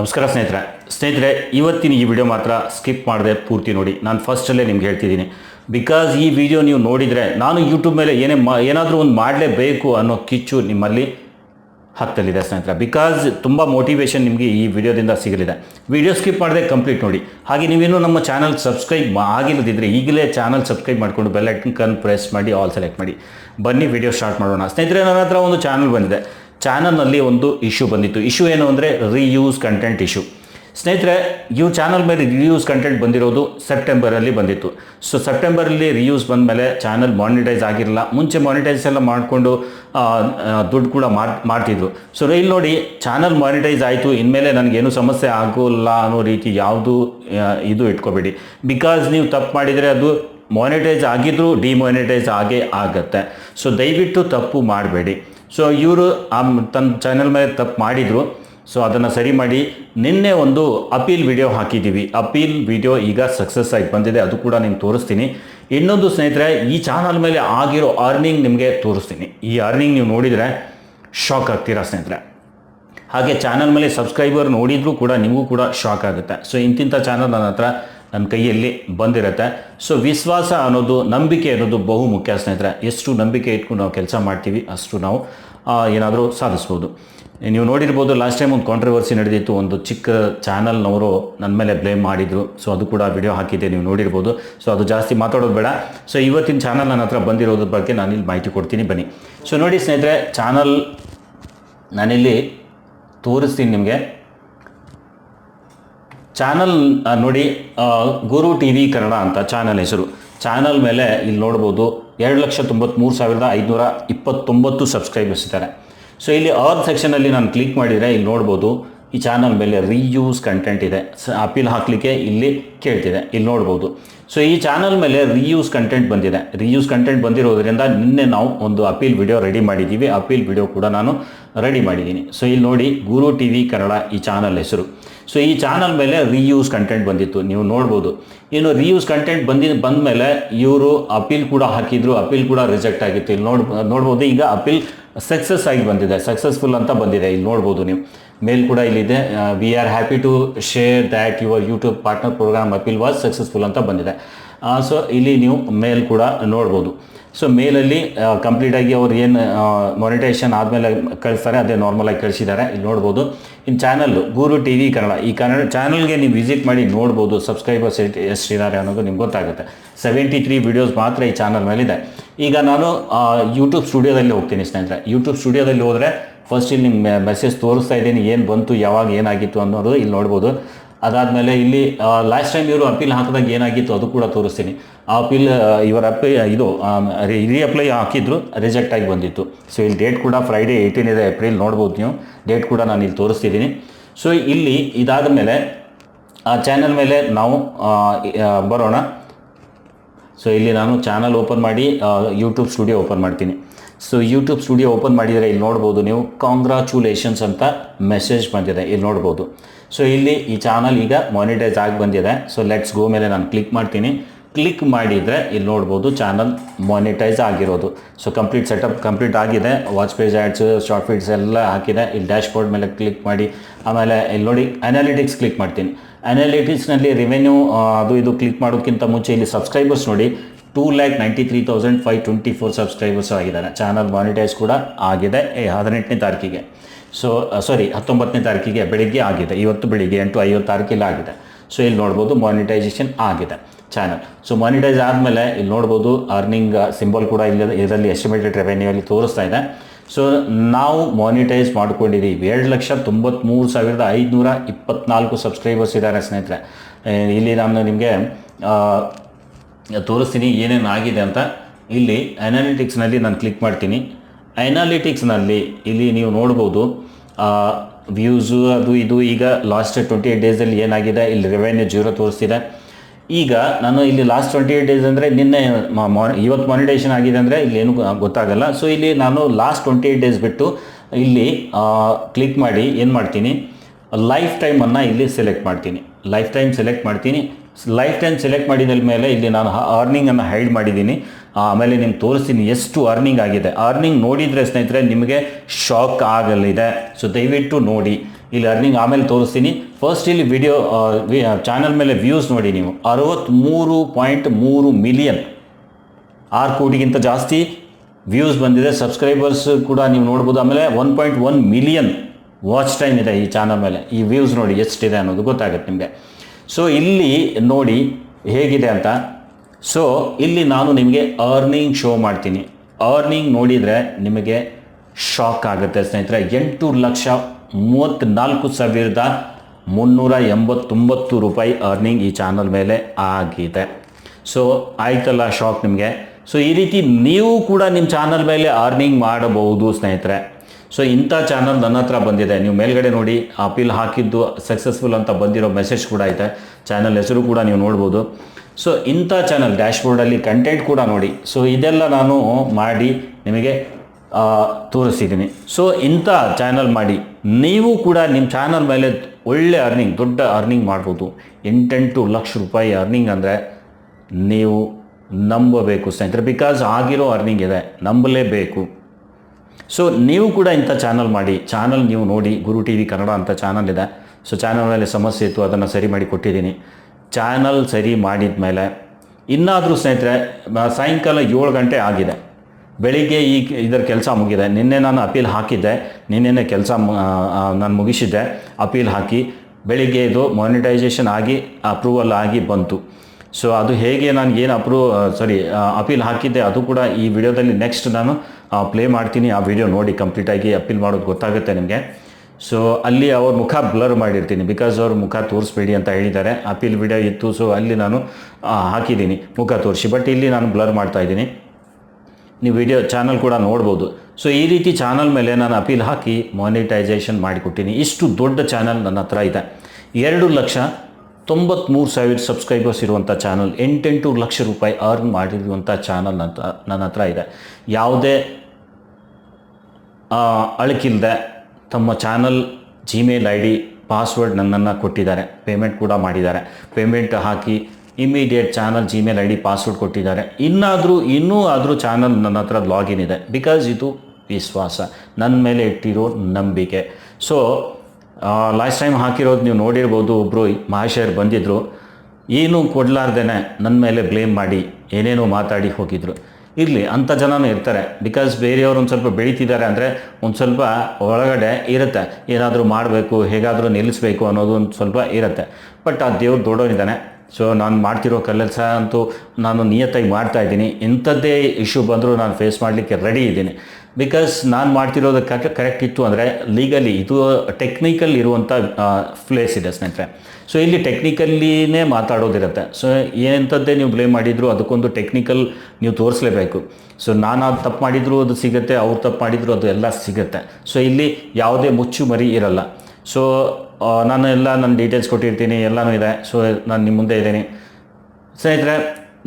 ನಮಸ್ಕಾರ ಸ್ನೇಹಿತರೆ. ಸ್ನೇಹಿತರೆ, ಇವತ್ತಿನ ಈ ವಿಡಿಯೋ ಮಾತ್ರ ಸ್ಕಿಪ್ ಮಾಡದೆ ಪೂರ್ತಿ ನೋಡಿ. ನಾನು ಫಸ್ಟಲ್ಲೇ ನಿಮ್ಗೆ ಹೇಳ್ತಿದ್ದೀನಿ. ಬಿಕಾಸ್ ಈ ವಿಡಿಯೋ ನೀವು ನೋಡಿದರೆ ನಾನು ಯೂಟ್ಯೂಬ್ ಮೇಲೆ ಏನೇ ಮಾ, ಏನಾದರೂ ಒಂದು ಮಾಡಲೇಬೇಕು ಅನ್ನೋ ಕಿಚ್ಚು ನಿಮ್ಮಲ್ಲಿ ಹತ್ತಲಿದೆ ಸ್ನೇಹಿತರೆ. ಬಿಕಾಸ್ ತುಂಬ ಮೋಟಿವೇಶನ್ ನಿಮಗೆ ಈ ವಿಡಿಯೋದಿಂದ ಸಿಗಲಿದೆ. ವಿಡಿಯೋ ಸ್ಕಿಪ್ ಮಾಡದೆ ಕಂಪ್ಲೀಟ್ ನೋಡಿ. ಹಾಗೆ ನೀವೇನು ನಮ್ಮ ಚಾನಲ್ ಸಬ್ಸ್ಕ್ರೈಬ್ ಆಗಿಲ್ಲದಿದ್ದರೆ ಈಗಲೇ ಚಾನಲ್ ಸಬ್ಸ್ಕ್ರೈಬ್ ಮಾಡಿಕೊಂಡು ಬೆಲ್ ಕನ್ ಪ್ರೆಸ್ ಮಾಡಿ ಆಲ್ ಸೆಲೆಕ್ಟ್ ಮಾಡಿ. ಬನ್ನಿ ವಿಡಿಯೋ ಸ್ಟಾರ್ಟ್ ಮಾಡೋಣ. ಸ್ನೇಹಿತರೆ, ನನ್ನ ಹತ್ರ ಒಂದು ಚಾನಲ್ ಬಂದಿದೆ. ಚಾನಲ್ನಲ್ಲಿ ಒಂದು ಇಶ್ಯೂ ಬಂದಿತ್ತು. ಇಶ್ಯೂ ಏನು ಅಂದರೆ ರೀಯೂಸ್ ಕಂಟೆಂಟ್ ಇಶ್ಯೂ ಸ್ನೇಹಿತರೆ ಇವು ಚಾನಲ್ ಮೇಲೆ ರಿಯೂಸ್ ಕಂಟೆಂಟ್ ಬಂದಿರೋದು ಸೆಪ್ಟೆಂಬರಲ್ಲಿ ಬಂದಿತ್ತು. ಸೊ ಸೆಪ್ಟೆಂಬರಲ್ಲಿ ರಿಯೂಸ್ ಬಂದ ಮೇಲೆ ಚಾನಲ್ ಮಾನಿಟೈಸ್ ಆಗಿರಲಿಲ್ಲ ಮುಂಚೆ ಮಾನಿಟೈಸ್ ಎಲ್ಲ ಮಾಡಿಕೊಂಡು ದುಡ್ಡು ಕೂಡ ಮಾಡ್ ಮಾಡ್ತಿದ್ರು ಸೊ ಇಲ್ಲಿ ನೋಡಿ, ಚಾನಲ್ ಮಾನಿಟೈಸ್ ಆಯಿತು. ಇನ್ಮೇಲೆ ನನಗೇನು ಸಮಸ್ಯೆ ಆಗೋಲ್ಲ ಅನ್ನೋ ರೀತಿ ಯಾವುದು ಇದು ಇಟ್ಕೋಬೇಡಿ. ಬಿಕಾಸ್ ನೀವು ತಪ್ಪು ಮಾಡಿದರೆ ಅದು ಮಾನಿಟೈಸ್ ಆಗಿದ್ದರೂ ಡಿಮಾನಿಟೈಸ್ ಆಗೇ ಆಗುತ್ತೆ. ಸೊ ದಯವಿಟ್ಟು ತಪ್ಪು ಮಾಡಬೇಡಿ. ಸೊ ಇವರು ಆ ತನ್ನ ಚಾನೆಲ್ ಮೇಲೆ ತಪ್ಪು ಮಾಡಿದರು. ಸೊ ಅದನ್ನು ಸರಿ ಮಾಡಿ ನಿನ್ನೆ ಒಂದು ಅಪೀಲ್ ವಿಡಿಯೋ ಹಾಕಿದ್ದೀವಿ ಅಪೀಲ್ ವಿಡಿಯೋ ಈಗ ಸಕ್ಸಸ್ ಆಗಿ ಬಂದಿದೆ. ಅದು ಕೂಡ ನಿಮ್ಗೆ ತೋರಿಸ್ತೀನಿ. ಇನ್ನೊಂದು ಸ್ನೇಹಿತರೆ, ಈ ಚಾನಲ್ ಮೇಲೆ ಆಗಿರೋ ಅರ್ನಿಂಗ್ ನಿಮಗೆ ತೋರಿಸ್ತೀನಿ. ಈ ಅರ್ನಿಂಗ್ ನೀವು ನೋಡಿದರೆ ಶಾಕ್ ಆಗ್ತೀರಾ ಸ್ನೇಹಿತರೆ? ಹಾಗೆ ಚಾನಲ್ ಮೇಲೆ ಸಬ್ಸ್ಕ್ರೈಬರ್ ನೋಡಿದರೂ ಕೂಡ ನಿಮಗೂ ಕೂಡ ಶಾಕ್ ಆಗುತ್ತೆ. ಸೊ ಇಂತಿಂಥ ಚಾನಲ್ ನನ್ನ ಹತ್ರ ನನ್ನ ಕೈಯಲ್ಲಿ ಬಂದಿರುತ್ತೆ. ಸೊ ವಿಶ್ವಾಸ ಅನ್ನೋದು, ನಂಬಿಕೆ ಅನ್ನೋದು ಬಹು ಮುಖ್ಯ ಸ್ನೇಹಿತರೆ. ಎಷ್ಟು ನಂಬಿಕೆ ಇಟ್ಕೊಂಡು ನಾವು ಕೆಲಸ ಮಾಡ್ತೀವಿ, ಅಷ್ಟು ನಾವು ಏನಾದರೂ ಸಾಧಿಸ್ಬೋದು. ನೀವು ನೋಡಿರ್ಬೋದು ಲಾಸ್ಟ್ ಟೈಮ್ ಒಂದು ಕಾಂಟ್ರವರ್ಸಿ ನಡೆದಿತ್ತು. ಒಂದು ಚಿಕ್ಕ ಚಾನಲ್ನವರು ನನ್ನ ಮೇಲೆ ಬ್ಲೇಮ್ ಮಾಡಿದರು. ಸೊ ಅದು ಕೂಡ ವಿಡಿಯೋ ಹಾಕಿದ್ದೆ, ನೀವು ನೋಡಿರ್ಬೋದು. ಸೊ ಅದು ಜಾಸ್ತಿ ಮಾತಾಡೋದು ಬೇಡ. ಸೊ ಇವತ್ತಿನ ಚಾನಲ್ ನನ್ನ ಹತ್ರ ಬಂದಿರೋದ್ರ ಬಗ್ಗೆ ನಾನಿಲ್ಲಿ ಮಾಹಿತಿ ಕೊಡ್ತೀನಿ, ಬನ್ನಿ. ಸೊ ನೋಡಿ ಸ್ನೇಹಿತರೆ ಚಾನಲ್ ನಾನಿಲ್ಲಿ ತೋರಿಸ್ತೀನಿ ನಿಮಗೆ. ಚಾನಲ್ ನೋಡಿ ಗುರು ಟಿ ವಿ ಕನ್ನಡ ಅಂತ ಚಾನಲ್ ಹೆಸರು. ಚಾನಲ್ ಮೇಲೆ ಇಲ್ಲಿ ನೋಡ್ಬೋದು, ಎರಡು ಲಕ್ಷ ತೊಂಬತ್ತ್ಮೂರು ಸಾವಿರದ ಐದುನೂರ ಇಪ್ಪತ್ತೊಂಬತ್ತು ಸಬ್ಸ್ಕ್ರೈಬರ್ಸ್ ಇದ್ದಾರೆ. ಸೊ ಇಲ್ಲಿ ಆರ್ ಸೆಕ್ಷನಲ್ಲಿ ನಾನು ಕ್ಲಿಕ್ ಮಾಡಿದರೆ ಇಲ್ಲಿ ನೋಡ್ಬೋದು, ಈ ಚಾನಲ್ ಮೇಲೆ ರೀಯೂಸ್ ಕಂಟೆಂಟ್ ಇದೆ. ಅಪೀಲ್ ಹಾಕಲಿಕ್ಕೆ ಇಲ್ಲಿ ಕೇಳ್ತಿದೆ, ಇಲ್ಲಿ ನೋಡ್ಬೋದು. ಸೊ ಈ ಚಾನಲ್ ಮೇಲೆ ರೀಯೂಸ್ ಕಂಟೆಂಟ್ ಬಂದಿದೆ. ರೀಯೂಸ್ ಕಂಟೆಂಟ್ ಬಂದಿರೋದ್ರಿಂದ ನಿನ್ನೆ ನಾವು ಒಂದು ಅಪೀಲ್ ವಿಡಿಯೋ ರೆಡಿ ಮಾಡಿದ್ದೀವಿ. ಅಪೀಲ್ ವಿಡಿಯೋ ಕೂಡ ನಾನು ರೆಡಿ ಮಾಡಿದ್ದೀನಿ. ಸೊ ಇಲ್ಲಿ ನೋಡಿ ಗುರು ಟಿ ವಿ ಕನ್ನಡ ಈ ಚಾನಲ್ ಹೆಸರು. ಸೊ ಈ ಚಾನಲ್ ಮೇಲೆ ರೀಯೂಸ್ ಕಂಟೆಂಟ್ ಬಂದಿತ್ತು. ನೀವು ನೋಡ್ಬೋದು. ಇನ್ನು ರೀಯೂಸ್ ಕಂಟೆಂಟ್ ಬಂದಿ ಬಂದ ಮೇಲೆ ಇವರು ಅಪೀಲ್ ಕೂಡ ಹಾಕಿದ್ರು. ಅಪೀಲ್ ಕೂಡ ರಿಜೆಕ್ಟ್ ಆಗಿತ್ತು. ಇಲ್ಲಿ ನೋಡ್, ನೋಡ್ಬೋದು. ಈಗ ಅಪೀಲ್ ಸಕ್ಸಸ್ ಆಗಿ ಬಂದಿದೆ. ಸಕ್ಸಸ್ಫುಲ್ ಅಂತ ಬಂದಿದೆ. ಇಲ್ಲಿ ನೋಡ್ಬೋದು ನೀವು. ಮೇಲ್ ಕೂಡ ಇಲ್ಲಿದೆ. We are happy to share that your YouTube partner program appeal was successful ಅಂತ ಬಂದಿದೆ. ಸೊ ಇಲ್ಲಿ ನೀವು ಮೇಲ್ ಕೂಡ ನೋಡ್ಬೋದು. ಸೊ ಮೇಲಲ್ಲಿ ಕಂಪ್ಲೀಟಾಗಿ ಅವ್ರು ಏನು ಮಾನಿಟೈಸೇಷನ್ ಆದಮೇಲೆ ಕಳಿಸ್ತಾರೆ, ಅದೇ ನಾರ್ಮಲಾಗಿ ಕಳಿಸಿದ್ದಾರೆ. ಇಲ್ಲಿ ನೋಡ್ಬೋದು. ಇನ್ನು channel Guru T V Kannada ಈ ಕನ್ನಡ ಚಾನಲ್ಗೆ ನೀವು ವಿಸಿಟ್ ಮಾಡಿ ನೋಡ್ಬೋದು ಸಬ್ಸ್ಕ್ರೈಬರ್ಸ್ ಎಷ್ಟಿದ್ದಾರೆ ಅನ್ನೋದು ನಿಮ್ಗೆ ಗೊತ್ತಾಗುತ್ತೆ. ಸೆವೆಂಟಿ ತ್ರೀ ವಿಡಿಯೋಸ್ ಮಾತ್ರ ಈ ಚಾನಲ್ ಮೇಲಿದೆ. ಈಗ ನಾನು ಯೂಟ್ಯೂಬ್ ಸ್ಟುಡಿಯೋದಲ್ಲಿ ಹೋಗ್ತೀನಿ ಸ್ನೇಹಿತರೆ. ಯೂಟ್ಯೂಬ್ ಸ್ಟುಡಿಯೋದಲ್ಲಿ ಹೋದರೆ ಫಸ್ಟ್ ಇಲ್ಲಿ ನಿಮ್ಗೆ ಮೆಸೇಜ್ ತೋರಿಸ್ತಾ ಇದ್ದೀನಿ, ಏನು ಬಂತು, ಯಾವಾಗ ಏನಾಗಿತ್ತು ಅನ್ನೋದು ಇಲ್ಲಿ ನೋಡ್ಬೋದು. ಅದಾದಮೇಲೆ ಇಲ್ಲಿ ಲಾಸ್ಟ್ ಟೈಮ್ ಇವರು ಅಪೀಲ್ ಹಾಕಿದಾಗ ಏನಾಗಿತ್ತು ಅದು ಕೂಡ ತೋರಿಸ್ತೀನಿ. ಆ ಅಪೀಲ್ ಇವರ ಅಪ್ಲೈ ಇದು ರೀ ಅಪ್ಲೈ ಹಾಕಿದ್ರು ರಿಜೆಕ್ಟ್ ಆಗಿ ಬಂದಿತ್ತು. ಸೊ ಇಲ್ಲಿ ಡೇಟ್ ಕೂಡ ಫ್ರೈಡೇ ಏಯ್ಟೀನ್ ಇದೆ ಏಪ್ರಿಲ್ ನೋಡ್ಬೋದು ನೀವು. ಡೇಟ್ ಕೂಡ ನಾನು ಇಲ್ಲಿ ತೋರಿಸ್ತಿದ್ದೀನಿ. ಸೊ ಇಲ್ಲಿ ಇದಾದ ಮೇಲೆ ಆ ಚಾನಲ್ ಮೇಲೆ ನಾವು ಬರೋಣ. ಸೊ ಇಲ್ಲಿ ನಾನು ಚಾನಲ್ ಓಪನ್ ಮಾಡಿ ಯೂಟ್ಯೂಬ್ ಸ್ಟುಡಿಯೋ ಓಪನ್ ಮಾಡ್ತೀನಿ. ಸೊ ಯೂಟ್ಯೂಬ್ ಸ್ಟುಡಿಯೋ ಓಪನ್ ಮಾಡಿದರೆ ಇಲ್ಲಿ ನೋಡ್ಬೋದು ನೀವು ಕಾಂಗ್ರಾಚುಲೇಷನ್ಸ್ ಅಂತ ಮೆಸೇಜ್ ಬಂದಿದೆ. ಇಲ್ಲಿ ನೋಡ್ಬೋದು. ಸೊ ಇಲ್ಲಿ ಈ ಚಾನಲ್ ಈಗ ಮಾನಿಟೈಸ್ ಆಗಿ ಬಂದಿದೆ. ಸೊ ಲೆಟ್ಸ್ ಗೋ ಮೇಲೆ ನಾನು ಕ್ಲಿಕ್ ಮಾಡ್ತೀನಿ. ಕ್ಲಿಕ್ ಮಾಡಿದರೆ ಇಲ್ಲಿ ನೋಡ್ಬೋದು ಚಾನಲ್ ಮಾನಿಟೈಸ್ ಆಗಿರೋದು. ಸೊ ಕಂಪ್ಲೀಟ್ ಸೆಟಪ್ ಕಂಪ್ಲೀಟ್ ಆಗಿದೆ. Watch page ads short feeds ಎಲ್ಲ ಹಾಕಿದೆ. ಇಲ್ಲಿ ಡ್ಯಾಶ್ ಬೋರ್ಡ್ ಮೇಲೆ ಕ್ಲಿಕ್ ಮಾಡಿ. ಆಮೇಲೆ ಇಲ್ಲಿ ನೋಡಿ ಅನಾಲಿಟಿಕ್ಸ್ ಕ್ಲಿಕ್ ಮಾಡ್ತೀನಿ. ಅನಾಲಿಟಿಕ್ಸ್ನಲ್ಲಿ ರೆವೆನ್ಯೂ ಅದು ಇದು ಕ್ಲಿಕ್ ಮಾಡೋಕ್ಕಿಂತ ಮುಂಚೆ ಇಲ್ಲಿ ಸಬ್ಸ್ಕ್ರೈಬರ್ಸ್ ನೋಡಿ two lakh ninety three thousand five twenty four subscribers ಆಗಿದ್ದಾರೆ ಚಾನಲ್ ಮಾನಿಟೈಸ್ ಕೂಡ ಆಗಿದೆ ಹದಿನೆಂಟನೇ ತಾರೀಕಿಗೆ. ಸೊ ಸಾರಿ ಹತ್ತೊಂಬತ್ತನೇ ತಾರೀಕಿಗೆ, ಬೆಳಿಗ್ಗೆ ಆಗಿದೆ. ಇವತ್ತು ಬೆಳಿಗ್ಗೆ ಎಂಟು ಐವತ್ತು ತಾರೀಕಿಲ್ಲ ಆಗಿದೆ. ಸೊ ಇಲ್ಲಿ ನೋಡ್ಬೋದು ಮಾನಿಟೈಸೇಷನ್ ಆಗಿದೆ ಚಾನಲ್ ಸೊ ಮಾನಿಟೈಸ್ ಆದಮೇಲೆ ಇಲ್ಲಿ ನೋಡ್ಬೋದು ಅರ್ನಿಂಗ್ ಸಿಂಬಲ್ ಕೂಡ ಇಲ್ಲಿ ಇದರಲ್ಲಿ ಎಸ್ಟಿಮೇಟೆಡ್ ರೆವೆನ್ಯೂ ಅಲ್ಲಿ ತೋರಿಸ್ತಾ ಇದೆ. ಸೊ ನಾವು ಮಾನಿಟೈಸ್ ಮಾಡ್ಕೊಂಡಿದ್ದೀವಿ ಎರಡು ಲಕ್ಷ ತೊಂಬತ್ತ್ಮೂರು ಸಾವಿರದ ಐದುನೂರ ಇಪ್ಪತ್ನಾಲ್ಕು ಸಬ್ಸ್ಕ್ರೈಬರ್ಸ್ ಇದ್ದಾರೆ ಸ್ನೇಹಿತರೆ. ಇಲ್ಲಿ ನಾನು ನಿಮಗೆ ತೋರಿಸ್ತೀನಿ ಏನೇನು ಆಗಿದೆ ಅಂತ. ಇಲ್ಲಿ ಅನಾಲಿಟಿಕ್ಸ್ನಲ್ಲಿ ನಾನು ಕ್ಲಿಕ್ ಮಾಡ್ತೀನಿ. ಅನಾಲಿಟಿಕ್ಸ್ನಲ್ಲಿ ಇಲ್ಲಿ ನೀವು ನೋಡ್ಬೋದು ವ್ಯೂಸು ಅದು ಇದು ಈಗ ಲಾಸ್ಟ್ ಟ್ವೆಂಟಿ ಏಟ್ ಡೇಸಲ್ಲಿ ಏನಾಗಿದೆ? ಇಲ್ಲಿ ರೆವೆನ್ಯೂ ಜೀರೋ ತೋರಿಸ್ತಿದೆ. ಈಗ ನಾನು ಇಲ್ಲಿ ಲಾಸ್ಟ್ ಟ್ವೆಂಟಿ ಏಟ್ ಡೇಸ್ ಅಂದರೆ ನಿನ್ನೆ ಇವತ್ತು ಮಾನಿಟೇಷನ್ ಆಗಿದೆ ಅಂದರೆ ಇಲ್ಲಿ ಏನು ಗೊತ್ತಾಗಲ್ಲ. ಸೊ ಇಲ್ಲಿ ನಾನು ಲಾಸ್ಟ್ ಟ್ವೆಂಟಿ ಏಟ್ ಡೇಸ್ ಬಿಟ್ಟು ಇಲ್ಲಿ ಕ್ಲಿಕ್ ಮಾಡಿ ಏನು ಮಾಡ್ತೀನಿ? ಲೈಫ್ ಟೈಮನ್ನು ಇಲ್ಲಿ ಸೆಲೆಕ್ಟ್ ಮಾಡ್ತೀನಿ. ಲೈಫ್ ಟೈಮ್ ಸೆಲೆಕ್ಟ್ ಮಾಡ್ತೀನಿ. ಲೈಫ್ ಟೈಮ್ ಸೆಲೆಕ್ಟ್ ಮಾಡಿದ ಮೇಲೆ ಇಲ್ಲಿ ನಾನು ಅರ್ನಿಂಗನ್ನು ಹೈಡ್ ಮಾಡಿದ್ದೀನಿ. ಆಮೇಲೆ ನಿಮ್ಗೆ ತೋರಿಸ್ತೀನಿ ಎಷ್ಟು ಅರ್ನಿಂಗ್ ಆಗಿದೆ. ಅರ್ನಿಂಗ್ ನೋಡಿದರೆ ಸ್ನೇಹಿತರೆ ನಿಮಗೆ ಶಾಕ್ ಆಗಲಿದೆ. ಸೊ ದಯವಿಟ್ಟು ನೋಡಿ. ಇಲ್ಲಿ ಅರ್ನಿಂಗ್ ಆಮೇಲೆ ತೋರಿಸ್ತೀನಿ. ಫಸ್ಟ್ ಇಲ್ಲಿ ವಿಡಿಯೋ ಚಾನಲ್ ಮೇಲೆ ವ್ಯೂಸ್ ನೋಡಿ ನೀವು. ಅರವತ್ತ್ಮೂರು ಪಾಯಿಂಟ್ ಮೂರು ಮಿಲಿಯನ್ ಆರು ಕೋಟಿಗಿಂತ ಜಾಸ್ತಿ ವ್ಯೂಸ್ ಬಂದಿದೆ. ಸಬ್ಸ್ಕ್ರೈಬರ್ಸ್ ಕೂಡ ನೀವು ನೋಡ್ಬೋದು. ಆಮೇಲೆ one point one million watch time ಇದೆ ಈ ಚಾನಲ್ ಮೇಲೆ. ಈ ವ್ಯೂಸ್ ನೋಡಿ ಎಷ್ಟಿದೆ ಅನ್ನೋದು ಗೊತ್ತಾಗುತ್ತೆ ನಿಮಗೆ. ಸೊ ಇಲ್ಲಿ ನೋಡಿ ಹೇಗಿದೆ ಅಂತ. ಸೊ ಇಲ್ಲಿ ನಾನು ನಿಮಗೆ ಅರ್ನಿಂಗ್ ಶೋ ಮಾಡ್ತೀನಿ. ಅರ್ನಿಂಗ್ ನೋಡಿದರೆ ನಿಮಗೆ ಶಾಕ್ ಆಗುತ್ತೆ ಸ್ನೇಹಿತರೆ. ಎಂಟು ಲಕ್ಷ ಮೂವತ್ತ್ನಾಲ್ಕು ಸಾವಿರದ ಮುನ್ನೂರ ಎಂಬತ್ತೊಂಬತ್ತು ರೂಪಾಯಿ ಅರ್ನಿಂಗ್ ಈ ಚಾನಲ್ ಮೇಲೆ ಆಗಿದೆ. ಸೊ ಆಯ್ತಲ್ಲ ಶಾಕ್ ನಿಮಗೆ? ಸೊ ಈ ರೀತಿ ನೀವು ಕೂಡ ನಿಮ್ಮ ಚಾನಲ್ ಮೇಲೆ ಅರ್ನಿಂಗ್ ಮಾಡಬಹುದು ಸ್ನೇಹಿತರೆ. ಸೊ ಇಂಥ ಚಾನಲ್ ನನ್ನ ಹತ್ರ ಬಂದಿದೆ. ನೀವು ಮೇಲ್ಗಡೆ ನೋಡಿ, ಅಪೀಲ್ ಹಾಕಿದ್ದು ಸಕ್ಸಸ್ಫುಲ್ ಅಂತ ಬಂದಿರೋ ಮೆಸೇಜ್ ಕೂಡ ಐತೆ ಚಾನಲ್ ಹೆಸರು ಕೂಡ ನೀವು ನೋಡ್ಬೋದು. ಸೊ ಇಂಥ ಚಾನಲ್ ಡ್ಯಾಶ್ಬೋರ್ಡಲ್ಲಿ ಕಂಟೆಂಟ್ ಕೂಡ ನೋಡಿ. ಸೊ ಇದೆಲ್ಲ ನಾನು ಮಾಡಿ ನಿಮಗೆ ತೋರಿಸಿದ್ದೀನಿ. ಸೊ ಇಂಥ ಚಾನಲ್ ಮಾಡಿ, ನೀವು ಕೂಡ ನಿಮ್ಮ ಚಾನಲ್ ಮೇಲೆ ಒಳ್ಳೆ ಅರ್ನಿಂಗ್ ದೊಡ್ಡ ಅರ್ನಿಂಗ್ ಮಾಡ್ಬೋದು. ಎಂಟೆಂಟು ಲಕ್ಷ ರೂಪಾಯಿ ಅರ್ನಿಂಗ್ ಅಂದರೆ ನೀವು ನಂಬಬೇಕು ಸ್ನೇಹಿತರೆ. ಬಿಕಾಸ್ ಆಗಿರೋ ಅರ್ನಿಂಗ್ ಇದೆ, ನಂಬಲೇಬೇಕು. ಸೊ ನೀವು ಕೂಡ ಇಂಥ ಚಾನಲ್ ಮಾಡಿ ಚಾನಲ್ ನೀವು ನೋಡಿ ಗುರು ಟಿ ವಿ ಕನ್ನಡ ಅಂತ ಚಾನಲ್ ಇದೆ. ಸೊ ಚಾನಲಲ್ಲಿ ಸಮಸ್ಯೆ ಇತ್ತು, ಅದನ್ನು ಸರಿ ಮಾಡಿ ಕೊಟ್ಟಿದ್ದೀನಿ. ಚಾನಲ್ ಸರಿ ಮಾಡಿದ ಮೇಲೆ ಇನ್ನಾದರೂ ಸ್ನೇಹಿತರೆ ಸಾಯಂಕಾಲ ಏಳು ಗಂಟೆ ಆಗಿದೆ. ಬೆಳಿಗ್ಗೆ ಈ ಇದರ ಕೆಲಸ ಮುಗಿದೆ. ನಿನ್ನೆ ನಾನು ಅಪೀಲ್ ಹಾಕಿದ್ದೆ. ನಿನ್ನೆನೇ ಕೆಲಸ ನಾನು ಮುಗಿಸಿದ್ದೆ. ಅಪೀಲ್ ಹಾಕಿ ಬೆಳಿಗ್ಗೆ ಇದು ಮಾನಿಟೈಸೇಷನ್ ಆಗಿ ಅಪ್ರೂವಲ್ ಆಗಿ ಬಂತು. ಸೊ ಅದು ಹೇಗೆ ನಾನು ಏನು ಅಪ್ರೂವ್ ಸಾರಿ ಅಪೀಲ್ ಹಾಕಿದ್ದೆ, ಅದು ಕೂಡ ಈ ವಿಡಿಯೋದಲ್ಲಿ ನೆಕ್ಸ್ಟ್ ನಾನು ಪ್ಲೇ ಮಾಡ್ತೀನಿ. ಆ ವಿಡಿಯೋ ನೋಡಿ ಕಂಪ್ಲೀಟಾಗಿ ಅಪೀಲ್ ಮಾಡೋದು ಗೊತ್ತಾಗುತ್ತೆ ನಿಮಗೆ. ಸೊ ಅಲ್ಲಿ ಅವ್ರ ಮುಖ ಬ್ಲರ್ ಮಾಡಿರ್ತೀನಿ. ಬಿಕಾಸ್ ಅವ್ರ ಮುಖ ತೋರಿಸ್ಬೇಡಿ ಅಂತ ಹೇಳಿದ್ದಾರೆ. ಅಪೀಲ್ ವಿಡಿಯೋ ಇತ್ತು ಸೊ ಅಲ್ಲಿ ನಾನು ಹಾಕಿದ್ದೀನಿ. ಮುಖ ತೋರಿಸಿ. ಬಟ್ ಇಲ್ಲಿ ನಾನು ಬ್ಲರ್ ಮಾಡ್ತಾ ಇದ್ದೀನಿ. ನೀವು ವಿಡಿಯೋ ಚಾನಲ್ ಕೂಡ ನೋಡ್ಬೋದು. ಸೊ ಈ ರೀತಿ ಚಾನಲ್ ಮೇಲೆ ನಾನು ಅಪೀಲ್ ಹಾಕಿ ಮಾನಿಟೈಸೇಷನ್ ಮಾಡಿಕೊಟ್ಟಿನಿ. ಇಷ್ಟು ದೊಡ್ಡ ಚಾನಲ್ ನನ್ನ ಹತ್ರ ಇದೆ. ಎರಡು ಲಕ್ಷ ತೊಂಬತ್ತ್ಮೂರು ಸಾವಿರ ಸಬ್ಸ್ಕ್ರೈಬರ್ಸ್ ಇರುವಂಥ ಚಾನಲ್ ಎಂಟೆಂಟು ಲಕ್ಷ ರೂಪಾಯಿ ಅರ್ನ್ ಮಾಡಿರುವಂಥ ಚಾನಲ್ ನನ್ನ ನನ್ನ ಹತ್ರ ಇದೆ. ಯಾವುದೇ ಅಳಕಿಲ್ಲದೆ ತಮ್ಮ channel Gmail I D password ನನ್ನನ್ನು ಕೊಟ್ಟಿದ್ದಾರೆ. ಪೇಮೆಂಟ್ ಕೂಡ ಮಾಡಿದ್ದಾರೆ. Payment hockey immediate channel Gmail I D password ಕೊಟ್ಟಿದ್ದಾರೆ. ಇನ್ನಾದರೂ, ಇನ್ನೂ ಆದರೂ ಚಾನಲ್ ನನ್ನ ಹತ್ರ ಲಾಗಿನ್ ಇದೆ. ಬಿಕಾಸ್ ಇದು ವಿಶ್ವಾಸ. ನನ್ನ ಮೇಲೆ ಇಟ್ಟಿರೋ ನಂಬಿಕೆ. ಸೊ ಲಾಸ್ಟ್ ಟೈಮ್ ಹಾಕಿರೋದು ನೀವು ನೋಡಿರ್ಬೋದು ಒಬ್ಬರು ಮಹಾಶಯರು ಬಂದಿದ್ದರು ಏನು ಕೊಡಲಾರ್ದೇನೆ ನನ್ನ ಮೇಲೆ ಬ್ಲೇಮ್ ಮಾಡಿ, ಏನೇನೋ ಮಾತಾಡಿ ಹೋಗಿದ್ರು. ಇರಲಿ ಅಂಥ ಜನನೂ ಇರ್ತಾರೆ. ಬಿಕಾಸ್ ಬೇರೆಯವರು ಒಂದು ಸ್ವಲ್ಪ ಬೆಳೀತಿದ್ದಾರೆ ಅಂದರೆ ಒಂದು ಸ್ವಲ್ಪ ಒಳಗಡೆ ಇರುತ್ತೆ. ಏನಾದರೂ ಮಾಡಬೇಕು, ಹೇಗಾದರೂ ನಿಲ್ಲಿಸಬೇಕು ಅನ್ನೋದು ಒಂದು ಸ್ವಲ್ಪ ಇರುತ್ತೆ. ಬಟ್ ಆ ದೇವ್ರು ದೊಡ್ಡವನಿದ್ದಾನೆ. ಸೊ ನಾನು ಮಾಡ್ತಿರೋ ಕೆಲಸ ಅಂತೂ ನಾನು ನಿಯತ್ತಾಗಿ ಮಾಡ್ತಾ ಇದ್ದೀನಿ. ಇಂಥದ್ದೇ ಇಶ್ಯೂ ಬಂದರೂ ನಾನು ಫೇಸ್ ಮಾಡಲಿಕ್ಕೆ ರೆಡಿ ಇದ್ದೀನಿ. ಬಿಕಾಸ್ ನಾನು ಮಾಡ್ತಿರೋದು ಕರೆಕ್ಟ್ ಇತ್ತು ಅಂದರೆ ಲೀಗಲಿ ಇದು ಟೆಕ್ನಿಕಲ್ ಇರುವಂಥ ಪ್ಲೇಸ್ ಇದೆ ಸ್ನೇಹಿತರೆ. ಸೊ ಇಲ್ಲಿ ಟೆಕ್ನಿಕಲ್ಲಿನೇ ಮಾತಾಡೋದಿರುತ್ತೆ. ಸೊ ಏನಂಥದ್ದೇ ನೀವು ಬ್ಲೇಮ್ ಮಾಡಿದ್ರು ಅದಕ್ಕೊಂದು ಟೆಕ್ನಿಕಲ್ ನೀವು ತೋರಿಸಲೇಬೇಕು. ಸೊ ನಾನು ಅದು ತಪ್ಪು ಮಾಡಿದರೂ ಅದು ಸಿಗುತ್ತೆ, ಅವ್ರು ತಪ್ಪು ಮಾಡಿದರೂ ಅದು ಎಲ್ಲ ಸಿಗುತ್ತೆ. ಸೊ ಇಲ್ಲಿ ಯಾವುದೇ ಮುಚ್ಚು ಮರಿ ಇರಲ್ಲ. ಸೊ ನಾನು ಎಲ್ಲ ನನ್ನ ಡೀಟೇಲ್ಸ್ ಕೊಟ್ಟಿರ್ತೀನಿ, ಎಲ್ಲನೂ ಇದೆ. ಸೊ ನಾನು ನಿಮ್ಮ ಮುಂದೆ ಇದ್ದೀನಿ. ಸ್ನೇಹಿತರೆ,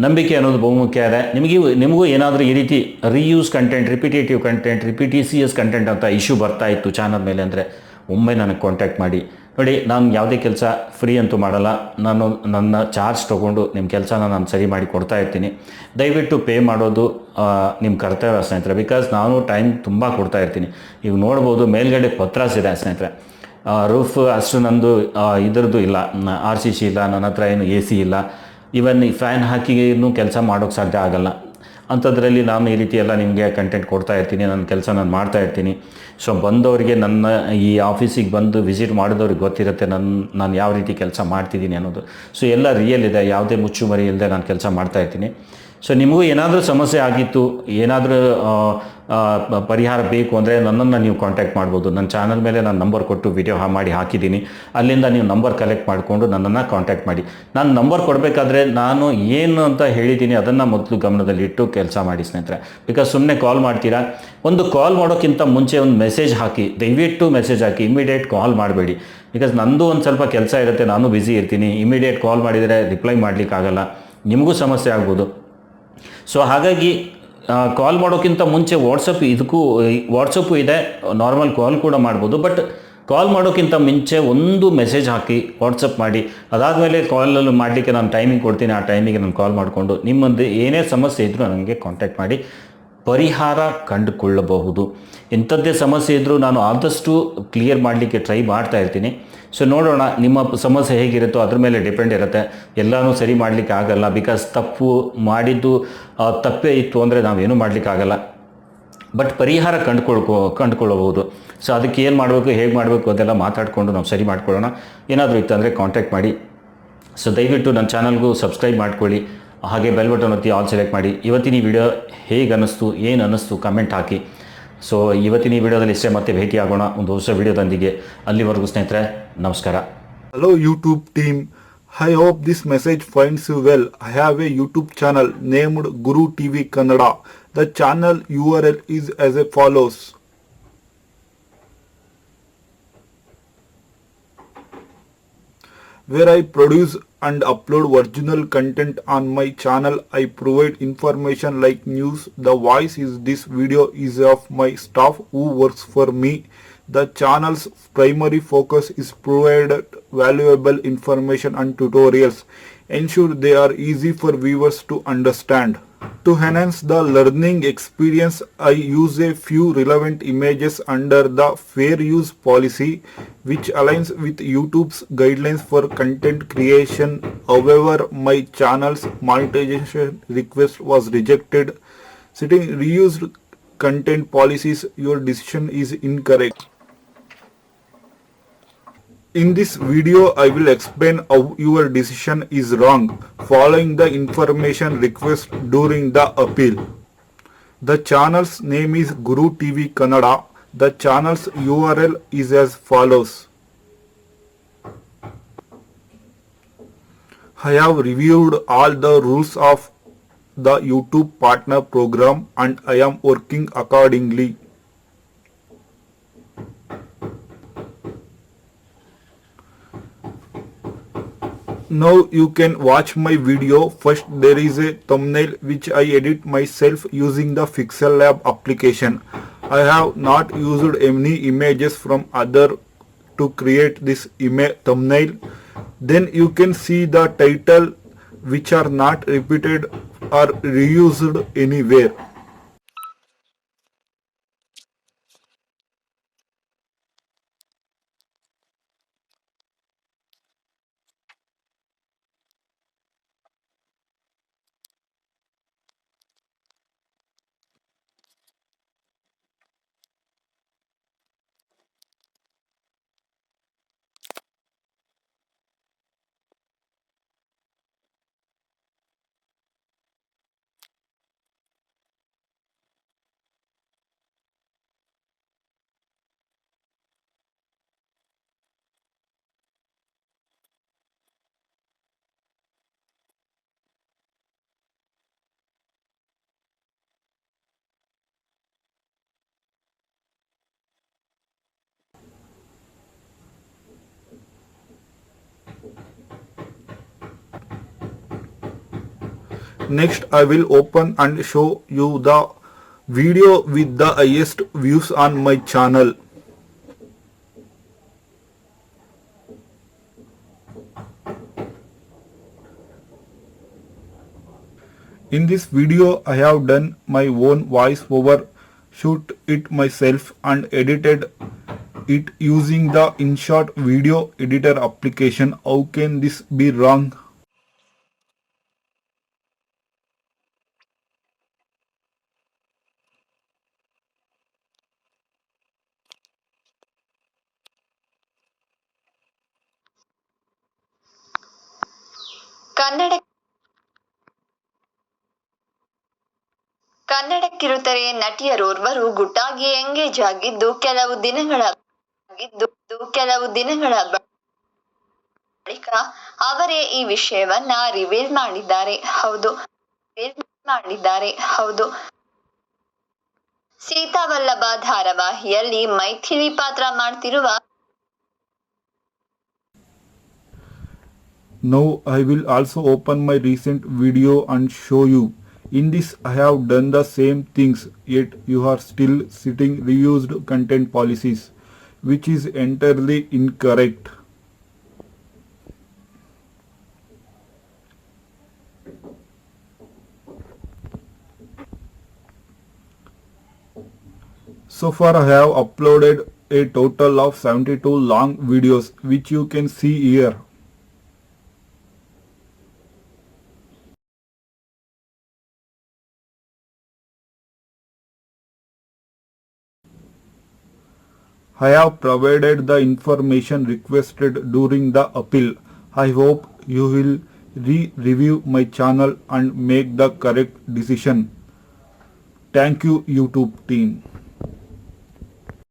ನಂಬಿಕೆ ಅನ್ನೋದು ಬಹುಮುಖ್ಯ ಇದೆ. ನಿಮಗೆ, ನಿಮಗೂ ಏನಾದರೂ ಈ ರೀತಿ reuse content repetitive content repetitious content ಅಂತ ಇಶ್ಯೂ ಬರ್ತಾ ಇತ್ತು ಚಾನಲ್ ಮೇಲೆ ಅಂದರೆ ಒಮ್ಮೆ ನನಗೆ ಕಾಂಟ್ಯಾಕ್ಟ್ ಮಾಡಿ. ನೋಡಿ, ನಾನು ಯಾವುದೇ ಕೆಲಸ ಫ್ರೀ ಅಂತೂ ಮಾಡಲ್ಲ. ನಾನು ನನ್ನ ಚಾರ್ಜ್ ತೊಗೊಂಡು ನಿಮ್ಮ ಕೆಲಸನ ನಾನು ಸರಿ ಮಾಡಿ ಕೊಡ್ತಾ ಇರ್ತೀನಿ. ದಯವಿಟ್ಟು ಪೇ ಮಾಡೋದು ನಿಮ್ಮ ಕರ್ತವ್ಯ ಸ್ನೇಹಿತರೆ. ಬಿಕಾಸ್ ನಾನು ಟೈಮ್ ತುಂಬ ಕೊಡ್ತಾ ಇರ್ತೀನಿ. ಈಗ ನೋಡ್ಬೋದು, ಮೇಲ್ಗಡೆ ಪತ್ರಾಸ್ ಇದೆ ಸ್ನೇಹಿತರೆ. ರೂಫ್ ಅಷ್ಟು ನಂದು ಇದರದ್ದು ಇಲ್ಲ. ಆರ್ ಸಿ ಸಿ ಇಲ್ಲ, ನನ್ನ ಹತ್ರ ಏನು ಎ ಸಿ ಇಲ್ಲ. ಇವನ್ ಈ ಫ್ಯಾನ್ ಹಾಕಿ ಇನ್ನೂ ಕೆಲಸ ಮಾಡೋಕ್ಕೆ ಸಾಧ್ಯ ಆಗಲ್ಲ. ಅಂಥದ್ರಲ್ಲಿ ನಾನು ಈ ರೀತಿ ಎಲ್ಲ ನಿಮಗೆ ಕಂಟೆಂಟ್ ಕೊಡ್ತಾ ಇರ್ತೀನಿ, ನನ್ನ ಕೆಲಸ ನಾನು ಮಾಡ್ತಾ ಇರ್ತೀನಿ. ಸೊ ಬಂದವರಿಗೆ ನನ್ನ ಈ ಆಫೀಸಿಗೆ ಬಂದು ವಿಸಿಟ್ ಮಾಡಿದವ್ರಿಗೆ ಗೊತ್ತಿರುತ್ತೆ ನನ್ನ ನಾನು ಯಾವ ರೀತಿ ಕೆಲಸ ಮಾಡ್ತಿದ್ದೀನಿ ಅನ್ನೋದು. ಸೊ ಎಲ್ಲ ರಿಯಲ್ ಇದೆ, ಯಾವುದೇ ಮುಚ್ಚುಮರಿ ಇಲ್ಲದೆ ನಾನು ಕೆಲಸ ಮಾಡ್ತಾ ಇರ್ತೀನಿ. ಸೊ ನಿಮಗೂ ಏನಾದರೂ ಸಮಸ್ಯೆ ಆಗಿತ್ತು, ಏನಾದರೂ ಪರಿಹಾರ ಬೇಕು ಅಂದರೆ ನನ್ನನ್ನು ನೀವು ಕಾಂಟ್ಯಾಕ್ಟ್ ಮಾಡ್ಬೋದು. ನನ್ನ ಚಾನಲ್ ಮೇಲೆ ನಾನು ನಂಬರ್ ಕೊಟ್ಟು ವಿಡಿಯೋ ಮಾಡಿ ಹಾಕಿದ್ದೀನಿ. ಅಲ್ಲಿಂದ ನೀವು ನಂಬರ್ ಕಲೆಕ್ಟ್ ಮಾಡಿಕೊಂಡು ನನ್ನನ್ನು ಕಾಂಟ್ಯಾಕ್ಟ್ ಮಾಡಿ. ನಾನು ನಂಬರ್ ಕೊಡಬೇಕಾದ್ರೆ ನಾನು ಏನು ಅಂತ ಹೇಳಿದ್ದೀನಿ ಅದನ್ನು ಮೊದಲು ಗಮನದಲ್ಲಿಟ್ಟು ಕೆಲಸ ಮಾಡಿ ಸ್ನೇಹಿತರೆ. ಬಿಕಾಸ್ ಸುಮ್ಮನೆ ಕಾಲ್ ಮಾಡ್ತೀರಾ? ಒಂದು ಕಾಲ್ ಮಾಡೋಕ್ಕಿಂತ ಮುಂಚೆ ಒಂದು ಮೆಸೇಜ್ ಹಾಕಿ, ದಯವಿಟ್ಟು ಮೆಸೇಜ್ ಹಾಕಿ ಇಮಿಡಿಯೇಟ್ ಕಾಲ್ ಮಾಡಬೇಡಿ. ಬಿಕಾಸ್ ನಂದು ಒಂದು ಸ್ವಲ್ಪ ಕೆಲಸ ಇರುತ್ತೆ, ನಾನು ಬ್ಯುಸಿ ಇರ್ತೀನಿ. ಇಮಿಡಿಯೇಟ್ ಕಾಲ್ ಮಾಡಿದರೆ ರಿಪ್ಲೈ ಮಾಡಲಿಕ್ಕಾಗಲ್ಲ. ನಿಮಗೂ ಸಮಸ್ಯೆ ಆಗ್ಬೋದು. ಸೊ ಹಾಗಾಗಿ ಕಾಲ್ ಮಾಡೋಕ್ಕಿಂತ ಮುಂಚೆ ವಾಟ್ಸಪ್ ಇದಕ್ಕೂ ವಾಟ್ಸಪ್ಪು ಇದೆ ನಾರ್ಮಲ್ ಕಾಲ್ ಕೂಡ ಮಾಡ್ಬೋದು ಬಟ್ ಕಾಲ್ ಮಾಡೋಕ್ಕಿಂತ ಮುಂಚೆ ಒಂದು ಮೆಸೇಜ್ ಹಾಕಿ ವಾಟ್ಸಪ್ ಮಾಡಿ, ಅದಾದಮೇಲೆ ಕಾಲಲ್ಲಿ ಮಾಡಲಿಕ್ಕೆ ನಾನು ಟೈಮಿಂಗ್ ಕೊಡ್ತೀನಿ, ಆ ಟೈಮಿಗೆ ನಾನು ಕಾಲ್ ಮಾಡಿಕೊಂಡು ನಿಮ್ಮದು ಏನೇ ಸಮಸ್ಯೆ ಇದ್ದರೂ ನನಗೆ ಕಾಂಟ್ಯಾಕ್ಟ್ ಮಾಡಿ, ಪರಿಹಾರ ಕಂಡುಕೊಳ್ಳಬಹುದು. ಎಂಥದ್ದೇ ಸಮಸ್ಯೆ ಇದ್ದರೂ ನಾನು ಆದಷ್ಟು ಕ್ಲಿಯರ್ ಮಾಡಲಿಕ್ಕೆ ಟ್ರೈ ಮಾಡ್ತಾ ಇರ್ತೀನಿ. ಸೊ ನೋಡೋಣ ನಿಮ್ಮ ಸಮಸ್ಯೆ ಹೇಗಿರುತ್ತೋ ಅದ್ರ ಮೇಲೆ ಡಿಪೆಂಡ್ ಇರುತ್ತೆ. ಎಲ್ಲನೂ ಸರಿ ಮಾಡಲಿಕ್ಕೆ ಆಗಲ್ಲ. ಬಿಕಾಸ್ ತಪ್ಪು ಮಾಡಿದ್ದು ತಪ್ಪೇ ಇತ್ತು ಅಂದರೆ ನಾವೇನೂ ಮಾಡಲಿಕ್ಕಾಗಲ್ಲ ಬಟ್ ಪರಿಹಾರ ಕಂಡುಕೊಳ್ಕೊ, ಕಂಡುಕೊಳ್ಳಬಹುದು. ಸೊ ಅದಕ್ಕೆ ಏನು ಮಾಡಬೇಕು, ಹೇಗೆ ಮಾಡಬೇಕು ಅದೆಲ್ಲ ಮಾತಾಡಿಕೊಂಡು ನಾವು ಸರಿ ಮಾಡ್ಕೊಳ್ಳೋಣ. ಏನಾದರೂ ಇತ್ತು ಅಂದರೆ ಕಾಂಟ್ಯಾಕ್ಟ್ ಮಾಡಿ. ಸೊ ದಯವಿಟ್ಟು ನನ್ನ ಚಾನಲ್ಗೂ ಸಬ್ಸ್ಕ್ರೈಬ್ ಮಾಡ್ಕೊಳ್ಳಿ. ಹಾಗೆ ಬೆಲ್ ಬಟನ್ ಒತ್ತಿ ಆಲ್ ಸೆಲೆಕ್ಟ್ ಮಾಡಿ. ಇವತ್ತಿನ ವಿಡಿಯೋ ಹೇಗೆ ಅನ್ನಿಸ್ತು, ಏನು ಅನ್ನಿಸ್ತು ಕಮೆಂಟ್ ಹಾಕಿ. ಸೊ ಇವತ್ತಿನ ಈ ವಿಡಿಯೋದಲ್ಲಿ ಇಷ್ಟೇ ಮತ್ತೆ ಭೇಟಿ ಆಗೋಣ ಒಂದು ಹೊಸ ವಿಡಿಯೋದೊಂದಿಗೆ. ಅಲ್ಲಿವರೆಗೂ ಸ್ನೇಹಿತರೆ, ನಮಸ್ಕಾರ. Hello YouTube team I hope this message finds you well I have a YouTube channel named Guru T V Kannada the channel U R L is as a follows Where I produce and upload original content on my channel. I provide information like news. The voice is this video is of my staff who works for me. The channel's primary focus is provide valuable information and tutorials. Ensure they are easy for viewers to understand. To enhance the learning experience, I use a few relevant images under the fair use policy, which aligns with YouTube's guidelines for content creation. However, my channel's monetization request was rejected. Citing reused content policies, your decision is incorrect. In this video, I will explain how your decision is wrong following the information request during the appeal. The channel's name is Guru TV Kannada. The channel's URL is as follows. I have reviewed all the rules of the YouTube partner program and I am working accordingly. Now you can watch my video. First there is a thumbnail which I edit myself using the Pixel Lab application. I have not used any images from other to create this ima- thumbnail. Then you can see the title which are not repeated or reused anywhere. Next I will open and show you the video with the highest views on my channel. In this video I have done my own voice over, shoot it myself and edited it using the InShot video editor application. How can this be wrong? Kannada ಕನ್ನಡಕ್ಕಿರುತ್ತರೆ ನಟಿಯರೋರ್ವರು ಗುಟ್ಟಾಗಿ engage ಆಗಿದ್ದು ಕೆಲವು ದಿನಗಳ ಕೆಲವು ದಿನಗಳ ಬಳಿಕ ಅವರೇ ಈ ವಿಷಯವನ್ನ ರಿವೀಲ್ ಮಾಡಿದ್ದಾರೆ. ಹೌದು. ಮಾಡಿದ್ದಾರೆ. ಹೌದು. ಸೀತಾವಲ್ಲಭ ಧಾರಾವಾಹಿಯಲ್ಲಿ ಮೈಥಿಲಿ ಪಾತ್ರ ಮಾಡ್ತಿರುವ Now I will also open my recent video and show you. In this I have done the same things yet you are still sitting reused content policies which is entirely incorrect. So far I have uploaded a total of 72 long videos which you can see here. Have provided the information requested during the appeal. I hope you will re-review my channel and make the correct decision. Thank you YouTube team.